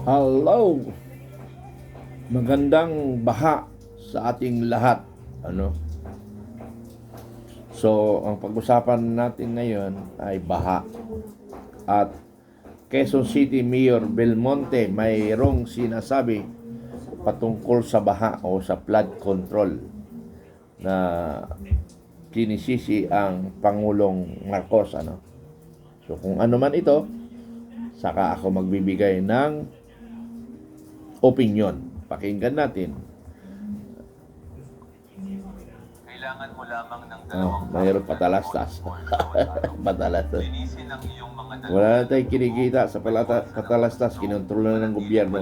Hello! Magandang baha sa ating lahat. Ano? So, ang pag-usapan natin ngayon ay baha. At Quezon City Mayor Belmonte mayroong sinasabi patungkol sa baha o sa flood control na sinisisi ang Pangulong Marcos. Ano? So, kung ano man ito, saka ako magbibigay ng opinion. Pakinggan natin. Kailangan mo lamang ng Oh, dalawang mayroon patalastas. patalastas. Linisin ang iyong mga dalawang Wala na tayong kinikita sa palata, patalastas. Kinontrol na ng gobyerno.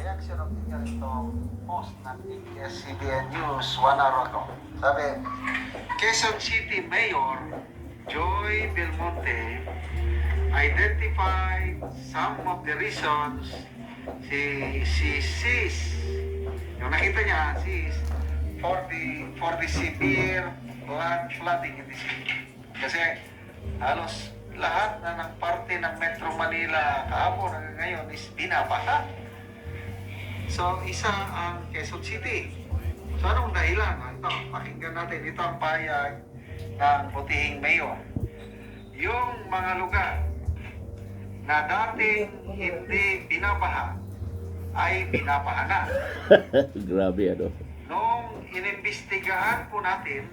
reaction of the post ng ABS-CBN News one hour ago. Sabi, Quezon City Mayor Joy Belmonte identified some of the reasons si si sis yung nakita niya sis for the for the severe flood flooding in the kasi halos lahat na ng parte ng Metro Manila kahapon ngayon is binabaha So, isa ang Quezon City. So, anong dahilan? Ah, Ito, pakinggan natin. Ito ang payag ng butihing mayor. Yung mga lugar na dating hindi binabaha ay binabaha na. Grabe ano. Nung inimbestigahan po natin,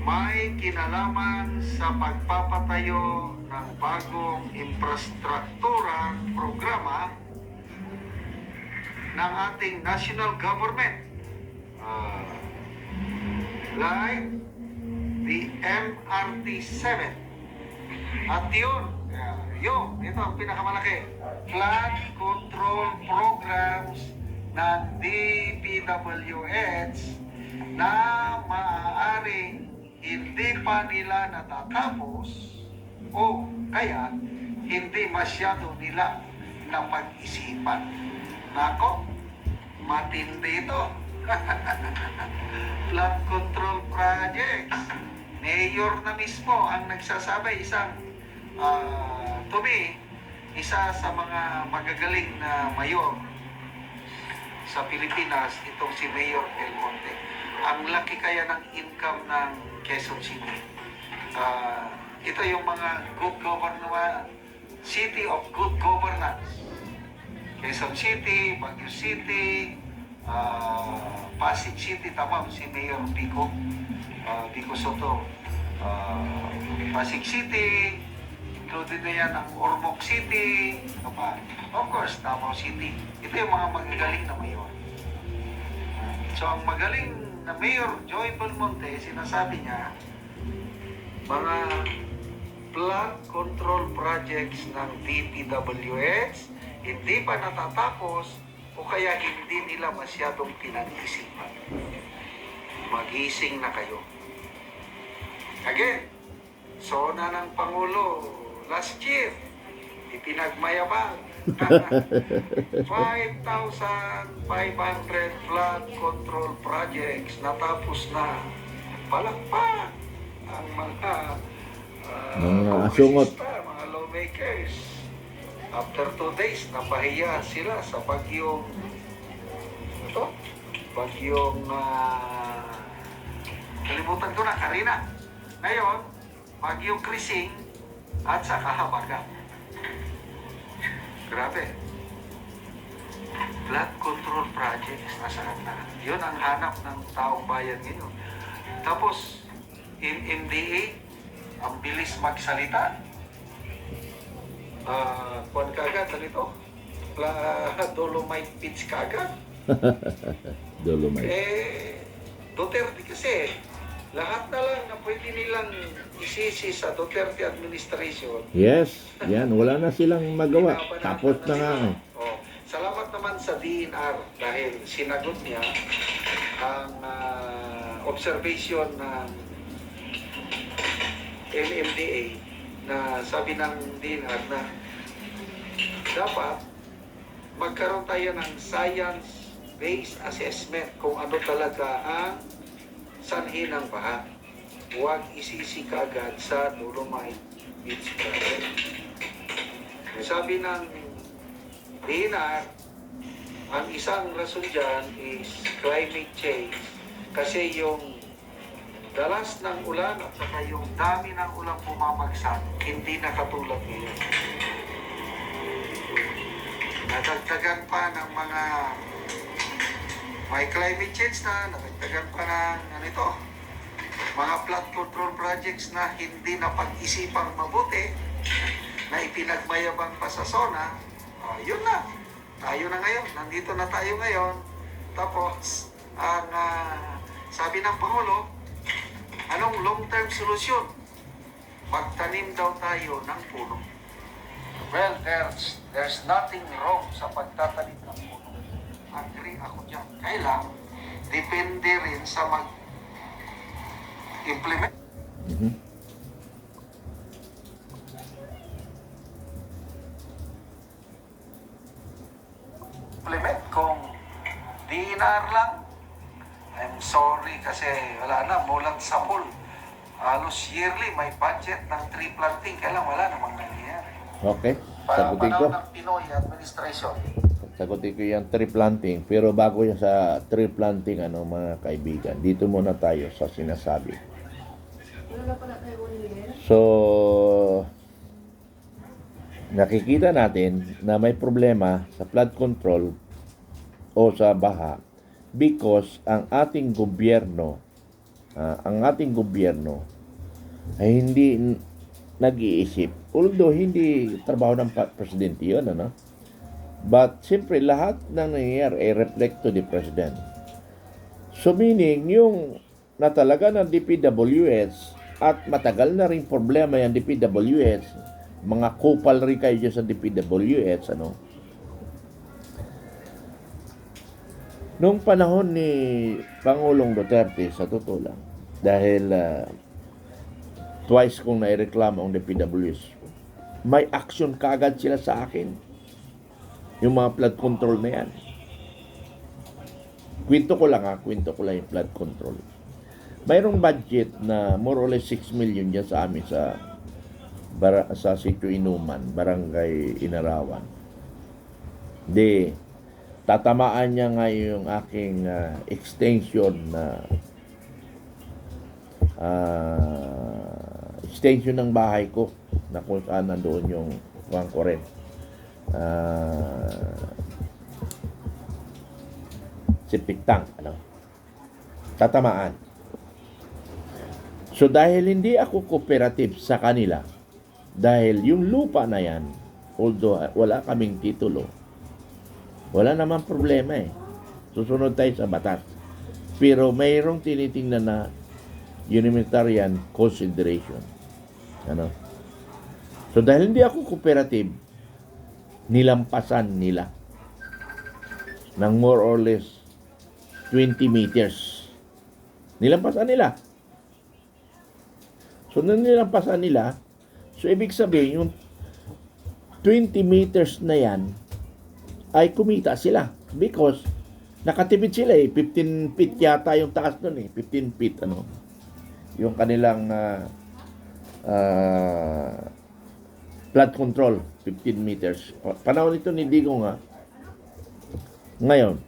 may kinalaman sa pagpapatayo ng bagong infrastruktura programa ng ating national government. Ah, like the MRT-7. At yun, ah, yun, ito ang pinakamalaki. Flood control programs ng DPWH na maaaring hindi pa nila natatapos o kaya hindi masyado nila napag-isipan. Nako, matindi ito. Flood control projects. Mayor na mismo ang nagsasabi, isang, ah, to me, isa sa mga magagaling na mayor sa Pilipinas, itong si Mayor Del Monte. Ang laki kaya ng income ng Quezon City. Ah, ito yung mga good governance, city of good governance. Quezon City, Baguio City, ah, Pasig City, tama si Mayor Pico, ah, Pico Soto. Ah, Pasig City, included na yan ang Ormoc City, ano pa? Of course, Davao City. Ito yung mga magagaling na mayor. So, ang magaling na Mayor Joy Belmonte, sinasabi niya, mga flood control projects ng DPWH hindi pa natatapos o kaya hindi nila masyadong pinag-isipan. Magising na kayo. Again, so na ng Pangulo last year, ipinagmayabang 5,500 flood control projects natapos na. Palakpak ang mga ah, Mga asungot. mga lawmakers. After two days, napahiya sila sa bagyong ito, bagyong ah, kalimutan ko na, Karina. Ngayon, bagyong Krising at sa Kahabagan. Grabe. Flood control projects nasaan na. Yun ang hanap ng taong bayan ngayon. Tapos, in MDA, ang bilis magsalita. Ah, kuwan kagad, ganito. La, dolomite pitch kagad. Dolomite. Eh, Duterte kasi, lahat na lang na pwede nilang isisi sa Duterte administration. Yes, yan. Wala na silang magawa. Tapos na nga. eh. Oh, salamat naman sa DNR dahil sinagot niya ang ah, observation ng MMDA na sabi ng DNR na dapat magkaroon tayo ng science-based assessment kung ano talaga ang sanhi ng baha. Huwag isisi kaagad sa Dolomite Beach Project. Sabi ng DNR, ang isang rason dyan is climate change. Kasi yung dalas ng ulan at saka yung dami ng ulan bumabagsak, hindi na katulad ngayon. Nadagdagan pa ng mga may climate change na, nadagdagan pa ng ano ito, mga flood control projects na hindi na pag-isipang mabuti, na ipinagmayabang pa sa zona, ah, yun na. Tayo na ngayon, nandito na tayo ngayon. Tapos, ang ah, sabi ng Pangulo, anong long-term solution? Magtanim daw tayo ng puno. Well, there's, there's nothing wrong sa pagtatanim ng puno. Agree ako dyan. Kailang, depende rin sa mag-implement Mhm. implement kung dinar lang. I'm sorry kasi wala na, mulat sa pool. Halos yearly may budget ng tree planting, kailan wala namang nangyayari. Okay, sagutin ko. panahon ng Pinoy administration. Sagutin ko yung tree planting. Pero bago yan sa tree planting, ano, mga kaibigan, dito muna tayo sa sinasabi. So, nakikita natin na may problema sa flood control o sa baha because ang ating gobyerno, ah, ang ating gobyerno ay hindi nag-iisip. Although hindi trabaho ng presidente yun, ano? But, siyempre, lahat ng nangyayari ay reflect to the president. So, meaning, yung na talaga ng DPWS at matagal na rin problema yung DPWS, mga kupal rin kayo sa DPWS, ano? Noong panahon ni Pangulong Duterte, sa totoo lang, dahil ah, twice kong naireklamo ang DPWS, may action kaagad sila sa akin. Yung mga flood control na yan. Kwento ko lang ha, kwento ko lang yung flood control. Mayroong budget na more or less 6 million dyan sa amin sa bara, sa sitio Inuman, Barangay Inarawan. Di, tatamaan niya nga yung aking ah, extension na ah, extension ng bahay ko na kung saan nandoon yung kuwang ko rin. Ah, septic tank, ano? Tatamaan. So dahil hindi ako cooperative sa kanila, dahil yung lupa na yan, although ah, wala kaming titulo, wala naman problema eh. Susunod tayo sa batas. Pero mayroong tinitingnan na humanitarian consideration. Ano? So dahil hindi ako cooperative, nilampasan nila ng more or less 20 meters. Nilampasan nila. So, nung nilampasan nila, so ibig sabihin, yung 20 meters na yan, ay kumita sila. Because, nakatipid sila eh. 15 feet yata yung taas nun eh. 15 feet, ano. Yung kanilang ah, ah, flood control, 15 meters. Panahon ito ni Digo nga. Ngayon,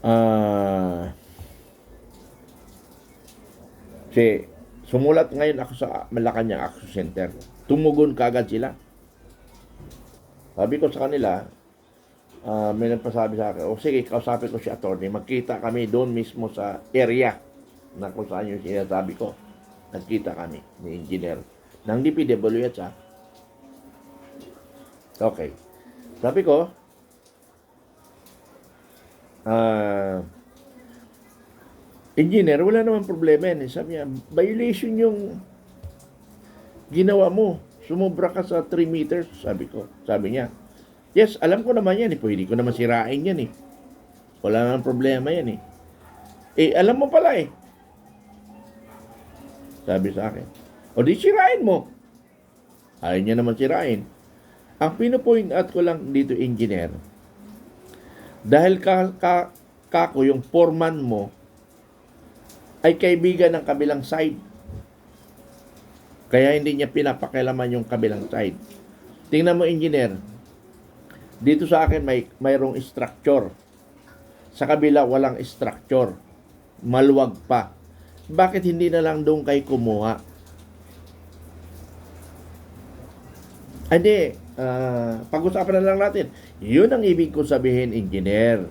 ah, si, sumulat ngayon ako sa Malacanang Action Center. Tumugon kagad sila. Sabi ko sa kanila, ah, may nagpasabi sa akin, o sige, kausapin ko si attorney, magkita kami doon mismo sa area na kung saan yung sinasabi ko. Nagkita kami ni engineer ng DPWH ha. Okay. Sabi ko, ah, engineer, wala naman problema yan. eh. Sabi niya, violation yung ginawa mo. Sumobra ka sa 3 meters, sabi ko. Sabi niya, yes, alam ko naman yan. Eh. Pwede ko naman sirain yan eh. Wala naman problema yan eh. Eh, alam mo pala eh. Sabi sa akin. O di sirain mo. Ayaw niya naman sirain. Ang pinopoint out ko lang dito, engineer, dahil ka, ka, kako yung foreman mo ay kaibigan ng kabilang side. Kaya hindi niya pinapakialaman yung kabilang side. Tingnan mo, engineer. Dito sa akin may mayroong structure. Sa kabila walang structure. Maluwag pa. Bakit hindi na lang doon kay kumuha? Hindi, ah, pag-usapan na lang natin. Yun ang ibig ko sabihin, engineer.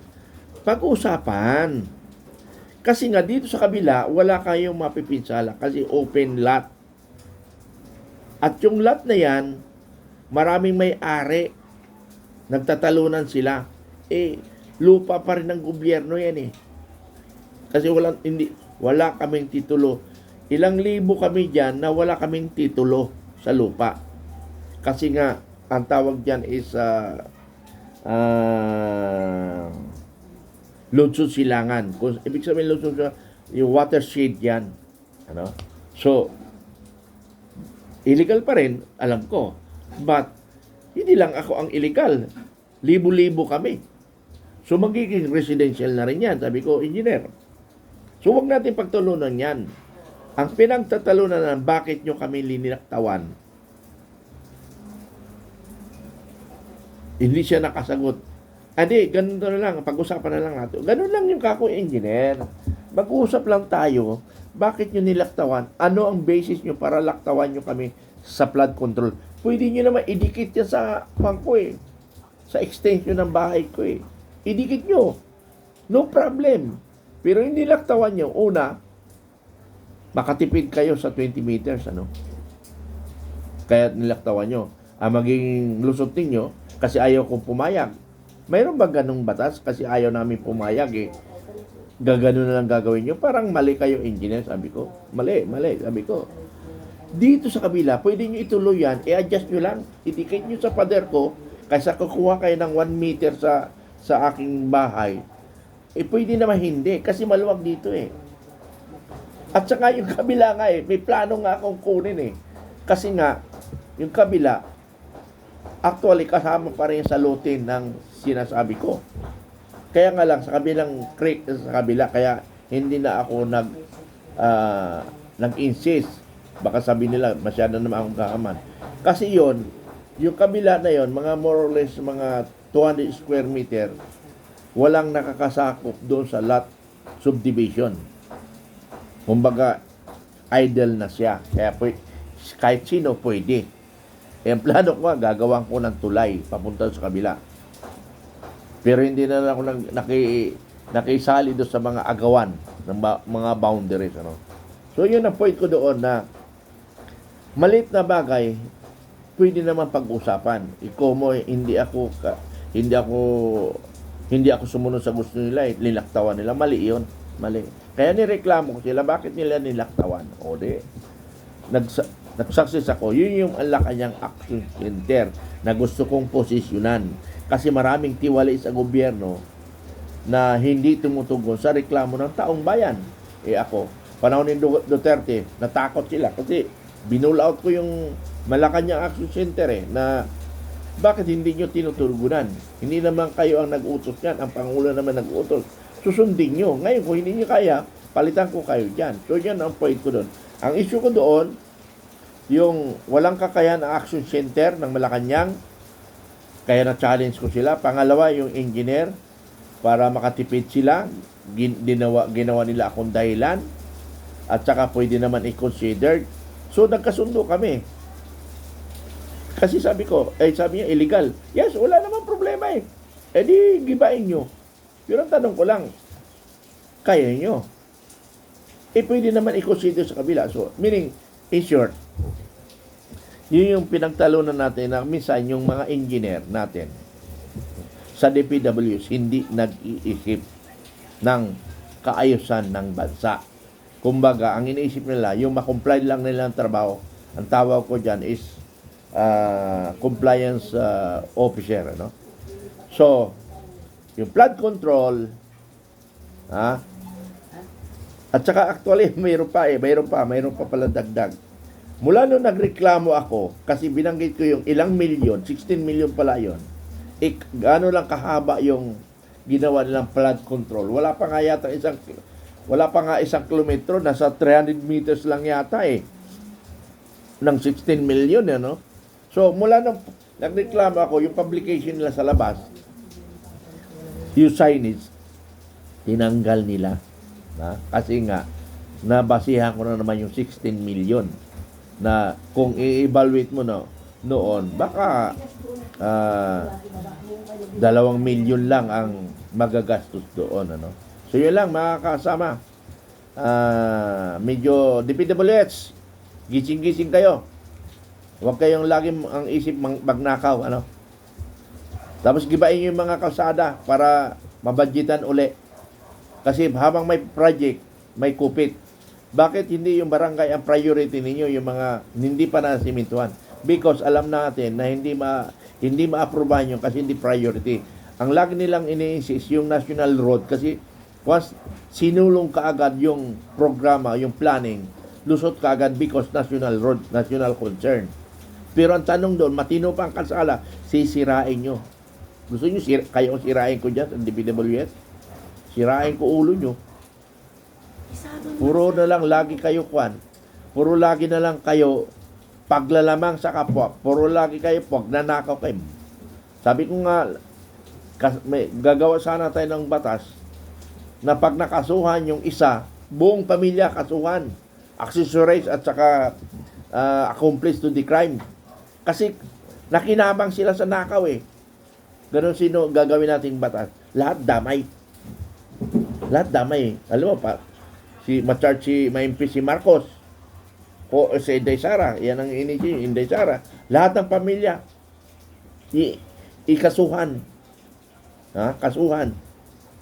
Pag-usapan. Kasi nga dito sa kabila, wala kayong mapipinsala kasi open lot. At yung lot na yan, maraming may-ari. Nagtatalunan sila. Eh, lupa pa rin ng gobyerno yan eh. Kasi wala, hindi, wala kaming titulo. Ilang libo kami dyan na wala kaming titulo sa lupa. Kasi nga, ang tawag dyan is uh, uh, Lunsod Silangan. Kung, ibig sabihin Lunsod Silangan, yung watershed yan. Ano? So, illegal pa rin, alam ko. But, hindi lang ako ang illegal. Libo-libo kami. So, magiging residential na rin yan. Sabi ko, engineer. So, huwag natin pagtulunan yan. Ang pinagtatalunan na bakit nyo kami linilaktawan, hindi siya nakasagot. Adi, ganun na lang, pag-usapan na lang natin. Ganun lang yung kako engineer. Mag-uusap lang tayo, bakit nyo nilaktawan? Ano ang basis nyo para laktawan nyo kami sa flood control? Pwede nyo naman idikit yan sa bangko eh. Sa extension ng bahay ko eh. Idikit nyo. No problem. Pero hindi laktawan nyo. Una, makatipid kayo sa 20 meters, ano? Kaya nilaktawan nyo. Ang magiging lusot ninyo, kasi ayaw kong pumayag. Mayroon ba ganong batas? Kasi ayaw namin pumayag eh. Gagano na lang gagawin nyo. Parang mali kayo, engineer, sabi ko. Mali, mali, sabi ko. Dito sa kabila, pwede nyo ituloy yan, i-adjust nyo lang. Itikit nyo sa pader ko, kaysa kukuha kayo ng 1 meter sa sa aking bahay, eh pwede naman hindi, kasi maluwag dito eh. At saka yung kabila nga eh, may plano nga akong kunin eh. Kasi nga, yung kabila, actually kasama pa rin sa lutin ng sinasabi ko. Kaya nga lang, sa kabilang creek, sa kabila, kaya hindi na ako nag, ah, nag-insist. Baka sabi nila, masyado naman akong kahaman. Kasi yon yung kabila na yon mga more or less, mga 200 square meter, walang nakakasakop doon sa lot subdivision. Kumbaga, idle na siya. Kaya pwede, kahit sino pwede. Eh, ang plano ko, gagawan ko ng tulay papunta sa kabila. Pero hindi na ako nag, naki, nakisali doon sa mga agawan ng ba- mga boundaries. Ano? So, yun ang point ko doon na maliit na bagay, pwede naman pag-usapan. Ikaw mo, hindi ako, hindi ako, hindi ako sumunod sa gusto nila, eh, nilaktawan nila. Mali yun. Mali. Kaya nireklamo ko sila, bakit nila nilaktawan? O di, nagsa, nag-success ako. Yun yung ala kanyang action center na gusto kong posisyonan. Kasi maraming tiwali sa gobyerno na hindi tumutugon sa reklamo ng taong bayan. Eh ako, panahon ni Du- Duterte, natakot sila kasi binul out ko yung Malacanang Action Center eh, na bakit hindi nyo tinutugunan? Hindi naman kayo ang nag-utos yan, ang Pangulo naman nag-utos. Susundin nyo. Ngayon, kung hindi nyo kaya, palitan ko kayo dyan. So, yan ang point ko doon. Ang issue ko doon, yung walang kakayan ang Action Center ng Malacanang, kaya na-challenge ko sila. Pangalawa, yung engineer, para makatipid sila, gin, ginawa, ginawa nila akong dahilan, at saka pwede naman i-consider. So, nagkasundo kami. Kasi sabi ko, eh sabi niya, illegal. Yes, wala naman problema eh. Eh di, gibain nyo. Pero ang tanong ko lang, kaya nyo? Eh pwede naman i-consider sa kabila. So, meaning, in short, yun yung pinagtalunan natin na minsan yung mga engineer natin sa DPWs hindi nag-iisip ng kaayusan ng bansa. Kumbaga, ang iniisip nila, yung makomply lang nila ng trabaho, ang tawag ko dyan is uh, compliance uh, officer. Ano? So, yung flood control, ha? At saka actually, mayroon pa eh, mayroon pa, mayroon pa pala dagdag. Mula nung nagreklamo ako, kasi binanggit ko yung ilang milyon, 16 milyon pala yon eh, gaano lang kahaba yung ginawa nilang flood control. Wala pa nga yata isang, wala pa nga isang kilometro, nasa 300 meters lang yata eh. Ng 16 million, ano? So, mula nung nagreklamo ako yung publication nila sa labas, yung signage, tinanggal nila. Na? Kasi nga, nabasihan ko na naman yung 16 million na kung i-evaluate mo no, noon, baka ah, dalawang milyon lang ang magagastos doon. Ano? So yun lang mga kasama. Ah, medyo DPWH, gising-gising kayo. Huwag kayong lagi ang isip magnakaw. Ano? Tapos gibain nyo yung mga kalsada para mabadgetan uli. Kasi habang may project, may kupit. Bakit hindi yung barangay ang priority ninyo, yung mga hindi pa nasimintuhan? Because alam natin na hindi ma hindi ma-aprobahan yun kasi hindi priority. Ang lagi nilang ini-insist yung national road kasi once sinulong kaagad yung programa, yung planning, lusot kaagad because national road, national concern. Pero ang tanong doon, matino pa ang kalsala, sisirain nyo. Gusto nyo sir, kayo sirain ko dyan sa DPWS? Sirain ko ulo nyo. Puro na lang lagi kayo kwan. Puro lagi na lang kayo paglalamang sa kapwa. Puro lagi kayo pag nanakaw kayo. Sabi ko nga, kas, may, gagawa sana tayo ng batas na pag nakasuhan yung isa, buong pamilya kasuhan. Accessories at saka uh, accomplice to the crime. Kasi nakinabang sila sa nakaw eh. Ganon sino gagawin nating batas? Lahat damay. Lahat damay. Alam mo pa, si ma-charge si ma-MP si Marcos o si Inday Sara, yan ang initi, Inday Sara. Lahat ng pamilya i ikasuhan. Ha? Kasuhan.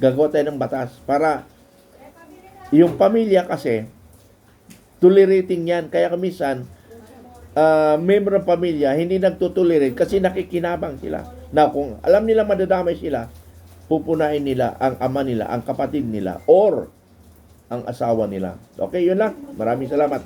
Gagawa tayo ng batas para yung pamilya kasi tolerating yan. Kaya kamisan, ah member ng pamilya hindi nagtutolerate kasi nakikinabang sila. Na kung alam nila madadamay sila, pupunain nila ang ama nila, ang kapatid nila, or ang asawa nila. Okay, yun lang. Maraming salamat.